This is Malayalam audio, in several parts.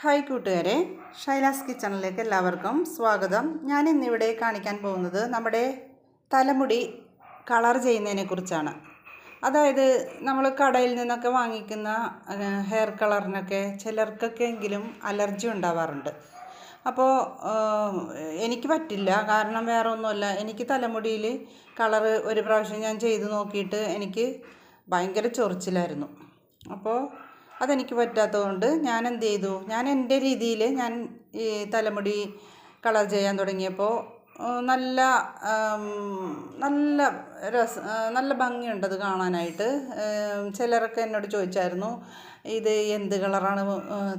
ഹായ് കൂട്ടുകാരെ ഷൈലാസ് കിച്ചണിലേക്ക് എല്ലാവർക്കും സ്വാഗതം. ഞാൻ ഇന്നിവിടെ കാണിക്കാൻ പോകുന്നത് നമ്മുടെ തലമുടി കളർ ചെയ്യുന്നതിനെ കുറിച്ചാണ്. അതായത് നമ്മൾ കടയിൽ നിന്നൊക്കെ വാങ്ങിക്കുന്ന ഹെയർ കളറിനൊക്കെ ചിലർക്കൊക്കെ എങ്കിലും അലർജി ഉണ്ടാവാറുണ്ട്. അപ്പോൾ എനിക്ക് പറ്റില്ല. കാരണം വേറെ ഒന്നുമല്ല. എനിക്ക് തലമുടിയിൽ കളറ് ഒരു പ്രാവശ്യം ഞാൻ ചെയ്ത് നോക്കിയിട്ട് എനിക്ക് ഭയങ്കര ചൊറിച്ചിലായിരുന്നു. അപ്പോൾ അതെനിക്ക് പറ്റാത്തതുകൊണ്ട് ഞാൻ എന്ത് ചെയ്തു ഞാൻ എന്റെ രീതിയിൽ ഞാൻ ഈ തലമുടി കളർ ചെയ്യാൻ തുടങ്ങിയപ്പോൾ നല്ല നല്ല രസ നല്ല ഭംഗിയുണ്ട് അത് കാണാനായിട്ട്. ചിലരൊക്കെ എന്നോട് ചോദിച്ചായിരുന്നു ഇത് എന്ത് കളറാണ്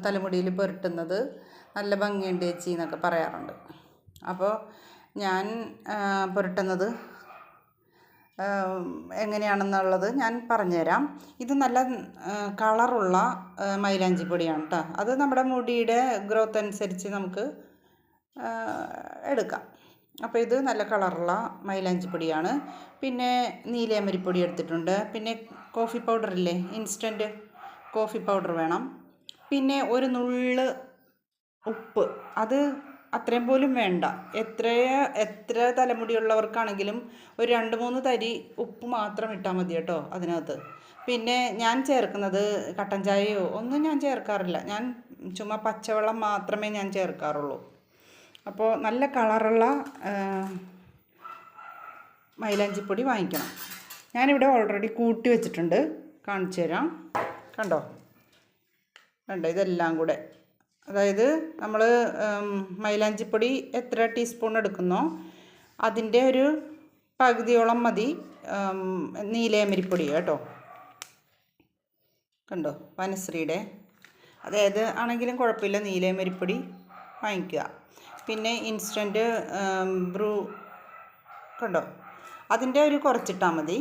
തലമുടിയിൽ പുരട്ടുന്നത്? നല്ല ഭംഗിയുണ്ട് ചേച്ചി എന്നൊക്കെ പറയാറുണ്ട്. അപ്പോൾ ഞാൻ പുരട്ടുന്നത് എങ്ങനെയാണെന്നുള്ളത് ഞാൻ പറഞ്ഞുതരാം. ഇത് നല്ല കളറുള്ള മൈലാഞ്ചി പൊടിയാണ് കേട്ടോ അത് നമ്മുടെ മുടിയുടെ ഗ്രോത്ത് അനുസരിച്ച് നമുക്ക് എടുക്കാം. അപ്പോൾ ഇത് നല്ല കളറുള്ള മൈലാഞ്ചി പൊടിയാണ്. പിന്നെ നീലയമരിപ്പൊടി എടുത്തിട്ടുണ്ട്. പിന്നെ കോഫി പൗഡർ ഇല്ലേ? ഇൻസ്റ്റന്റ് കോഫി പൗഡർ വേണം. പിന്നെ ഒരു നുള്ള് ഉപ്പ്. അത് അത്രയും പോലും വേണ്ട. എത്ര എത്ര തലമുടിയുള്ളവർക്കാണെങ്കിലും ഒരു രണ്ട് മൂന്ന് തരി ഉപ്പ് മാത്രം ഇട്ടാൽ മതി കേട്ടോ അതിനകത്ത്. പിന്നെ ഞാൻ ചേർക്കുന്നത് കട്ടൻ ചായയോ ഒന്നും ഞാൻ ചേർക്കാറില്ല. ഞാൻ ചുമ്മാ പച്ചവെള്ളം മാത്രമേ ഞാൻ ചേർക്കാറുള്ളൂ. അപ്പോൾ നല്ല കളറുള്ള മൈലാഞ്ചിപ്പൊടി വാങ്ങിക്കണം. ഞാനിവിടെ ഓൾറെഡി കൂട്ടി വെച്ചിട്ടുണ്ട്. കാണിച്ചു തരാം കണ്ടോ? കണ്ടോ? ഇതെല്ലാം കൂടെ. അതായത് നമ്മൾ മൈലാഞ്ചിപ്പൊടി എത്ര ടീസ്പൂൺ എടുക്കുന്നോ അതിന്റെ ഒരു പകുതിയോളം മതി നീലേമരിപ്പൊടി കേട്ടോ. കണ്ടോ? വനശ്രീയുടെ അതായത് ആണെങ്കിലും കുഴപ്പമില്ല നീലയമരിപ്പൊടി വാങ്ങിക്കുക. പിന്നെ ഇൻസ്റ്റന്റ് ബ്രൂ കണ്ടോ? അതിന്റെ ഒരു കുറച്ചിട്ടാൽ മതി.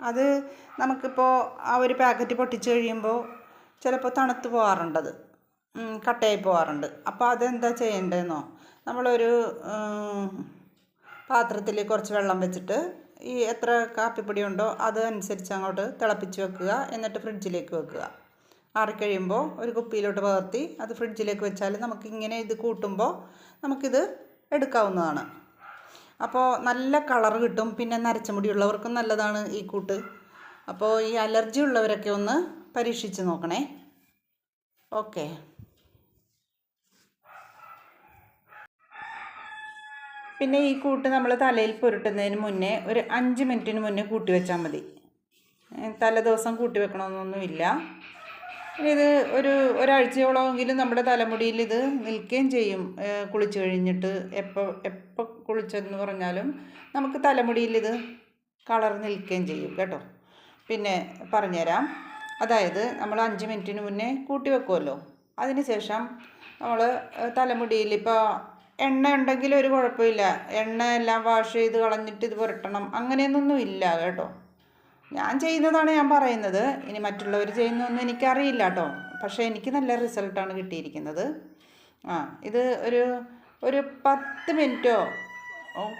അത് നമുക്കിപ്പോൾ ആ ഒരു പാക്കറ്റ് പൊട്ടിച്ച് കഴിയുമ്പോൾ ചിലപ്പോൾ തണുത്ത് പോകാറുണ്ടത്. കട്ടയായി പോകാറുണ്ട് അപ്പോൾ അതെന്താ ചെയ്യേണ്ടതെന്നോ? നമ്മളൊരു പാത്രത്തിൽ കുറച്ച് വെള്ളം വെച്ചിട്ട് ഈ എത്ര കാപ്പിപ്പൊടി ഉണ്ടോ അതനുസരിച്ച് അങ്ങോട്ട് തിളപ്പിച്ച് വെക്കുക. എന്നിട്ട് ഫ്രിഡ്ജിലേക്ക് വെക്കുക. ആറിക്കഴിയുമ്പോൾ ഒരു കുപ്പിയിലോട്ട് പകർത്തി അത് ഫ്രിഡ്ജിലേക്ക് വെച്ചാൽ നമുക്കിങ്ങനെ ഇത് കൂട്ടുമ്പോൾ നമുക്കിത് എടുക്കാവുന്നതാണ്. അപ്പോൾ നല്ല കളർ കിട്ടും. പിന്നെ നരച്ച മുടിയുള്ളവർക്കും നല്ലതാണ് ഈ കൂട്ട്. അപ്പോൾ ഈ അലർജി ഉള്ളവരൊക്കെ ഒന്ന് പരീക്ഷിച്ച് നോക്കണേ. ഓക്കെ. പിന്നെ ഈ കൂട്ട് നമ്മൾ തലയിൽ പുരട്ടുന്നതിന് മുന്നേ ഒരു അഞ്ച് മിനിറ്റിന് മുന്നേ കൂട്ടി വെച്ചാൽ മതി. തല തലേദിവസം കൂട്ടി വെക്കണമെന്നൊന്നുമില്ല ഇത് ഒരു ഒരാഴ്ചയോളമെങ്കിലും നമ്മുടെ തലമുടിയിൽ ഇത് നിൽക്കുകയും ചെയ്യും. കുളിച്ച് കഴിഞ്ഞിട്ട് എപ്പോൾ എപ്പോൾ കുളിച്ചെന്ന് പറഞ്ഞാലും നമുക്ക് തലമുടിയിൽ ഇത് കളർ നിൽക്കുകയും ചെയ്യും കേട്ടോ. പിന്നെ പറഞ്ഞുതരാം. അതായത് നമ്മൾ അഞ്ച് മിനിറ്റിന് മുന്നേ കൂട്ടി വെക്കുമല്ലോ. അതിന് ശേഷം നമ്മൾ തലമുടിയിൽ ഇപ്പോൾ എണ്ണ ഉണ്ടെങ്കിൽ ഒരു കുഴപ്പമില്ല. എണ്ണ എല്ലാം വാഷ് ചെയ്ത് കളഞ്ഞിട്ട് ഇത് പുരട്ടണം. അങ്ങനെയൊന്നും ഇല്ല കേട്ടോ. ഞാൻ ചെയ്യുന്നതാണ് ഞാൻ പറയുന്നത്. ഇനി മറ്റുള്ളവർ ചെയ്യുന്നതൊന്നും എനിക്കറിയില്ല കേട്ടോ. പക്ഷേ എനിക്ക് നല്ല റിസൾട്ടാണ് കിട്ടിയിരിക്കുന്നത്. ആ ഇത് ഒരു ഒരു പത്ത് മിനിറ്റോ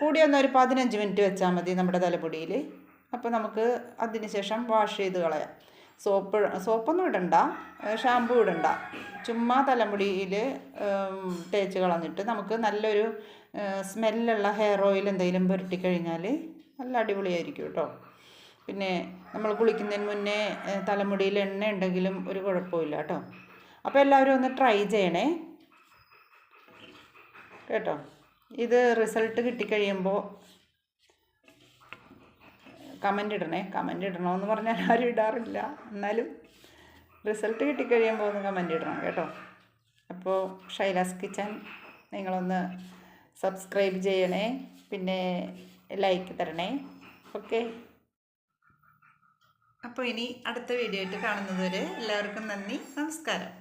കൂടിയൊന്നും ഒരു പതിനഞ്ച് മിനിറ്റ് വെച്ചാൽ മതി നമ്മുടെ തലപൊടിയിൽ അപ്പോൾ നമുക്ക് അതിന് ശേഷം വാഷ് ചെയ്ത് കളയാം. സോപ്പ് സോപ്പൊന്നും ഇടണ്ട. ഷാമ്പൂ ഇടണ്ട. ചുമ്മാ തലമുടിയിൽ തേച്ച് കളഞ്ഞിട്ട് നമുക്ക് നല്ലൊരു സ്മെല്ലുള്ള ഹെയർ ഓയിൽ എന്തെങ്കിലും പുരട്ടി കഴിഞ്ഞാൽ നല്ല അടിപൊളിയായിരിക്കും കേട്ടോ. പിന്നെ നമ്മൾ കുളിക്കുന്നതിന് മുന്നേ തലമുടിയിൽ എണ്ണ ഉണ്ടെങ്കിലും ഒരു കുഴപ്പമില്ല കേട്ടോ. അപ്പോൾ എല്ലാവരും ഒന്ന് ട്രൈ ചെയ്യണേ. കേട്ടോ. ഇത് റിസൾട്ട് കിട്ടിക്കഴിയുമ്പോൾ കമന്റ് ഇടണേ. കമന്റ് ഇടണമെന്ന് പറഞ്ഞാൽ ആരും ഇടാറില്ല. എന്നാലും റിസൾട്ട് കിട്ടിക്കഴിയുമ്പോൾ ഒന്ന് കമന്റ് ഇടണം കേട്ടോ. അപ്പോൾ ഷൈലാസ് കിച്ചൻ നിങ്ങളൊന്ന് സബ്സ്ക്രൈബ് ചെയ്യണേ. പിന്നെ ലൈക്ക് തരണേ. ഓക്കെ അപ്പോൾ ഇനി അടുത്ത വീഡിയോ ആയിട്ട് കാണുന്നത് വരെ എല്ലാവർക്കും നന്ദി. നമസ്കാരം.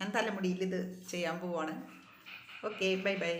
ഞാൻ തലമുടിയിൽ ഇത് ചെയ്യാൻ പോവാണ്. Okay bye bye